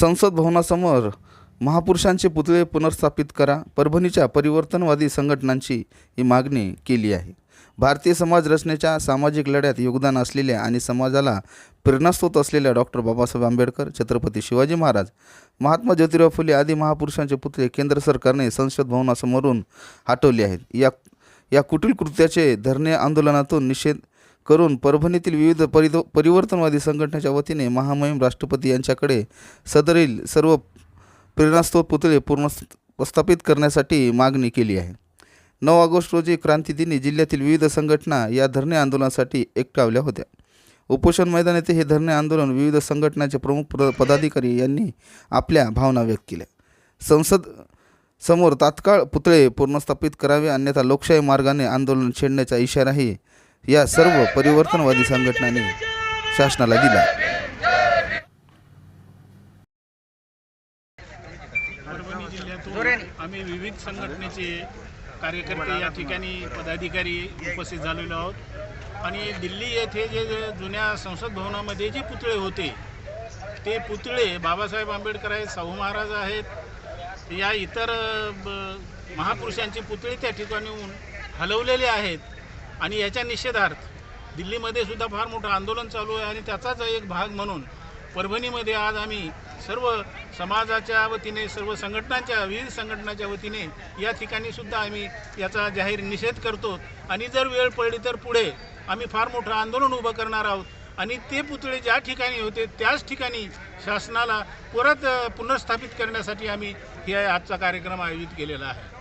संसद भवनासमोर महापुरुषांचे पुतळे पुनर्स्थापित करा. परभणीच्या परिवर्तनवादी संघटनांची ही मागणी केली आहे. भारतीय समाज रचनेच्या सामाजिक लढ्यात योगदान असलेल्या आणि समाजाला प्रेरणास्रोत असलेल्या डॉक्टर बाबासाहेब आंबेडकर छत्रपती शिवाजी महाराज महात्मा ज्योतिराव फुले आदी महापुरुषांचे पुतळे केंद्र सरकारने संसद भवनासमोरून हटवले आहेत. या या कुटील कृत्याचे धरणे आंदोलनातून निषेध करून परभणीतील विविध परि परिवर्तनवादी संघटनेच्या वतीने महामहिम राष्ट्रपती यांच्याकडे सदरील सर्व प्रेरणास्त्रोत पुतळे पूर्ण प्रस्थापित करण्यासाठी मागणी केली आहे. नऊ ऑगस्ट रोजी क्रांतीदिनी जिल्ह्यातील विविध संघटना या धरणे आंदोलनासाठी एकटावल्या होत्या. उपोषण मैदान येथे हे धरणे आंदोलन विविध संघटनाचे प्रमुख पदाधिकारी यांनी आपल्या भावना व्यक्त केल्या. संसद समोर तात्काळ पुतळे पुनर्स्थापित करावे अन्यथा लोकशाही मार्गाने आंदोलन छेडण्याचा इशाराही या सर्व परिवर्तनवादी संघटनांनी शासनाला दिला. आम्ही विविध संघटनेचे कार्यकर्ते या ठिकाणी पदाधिकारी उपस्थित झालेलो आहोत. आणि दिल्ली येथे जे जुन्या संसद भवनामध्ये जे पुतळे होते ते पुतळे बाबासाहेब आंबेडकर आहेत शाहू महाराज आहेत या इतर ब- महापुरुषांचे पुतळे त्या ठिकाणी हलवलेले आहेत. आणि याच्या निषेधार्थ दिल्लीमध्ये सुद्धा फार मोठं आंदोलन चालू आहे आणि त्याचाच एक भाग म्हणून परभणीमध्ये आज आम्ही सर्व समाजाच्या वतीने सर्व संघटनांच्या विविध संघटनाच्या वतीने या ठिकाणी सुद्धा आम्ही याचा जाहीर निषेध करतो. आणि जर वेळ पडली तर पुढे आम्ही फार मोठं आंदोलन उभं करणार आहोत. आणि ते पुतळे ज्या ठिकाणी होते त्याच ठिकाणी शासनाला परत पुनर्स्थापित करण्यासाठी आम्ही हे आजचा कार्यक्रम आयोजित केलेला आहे.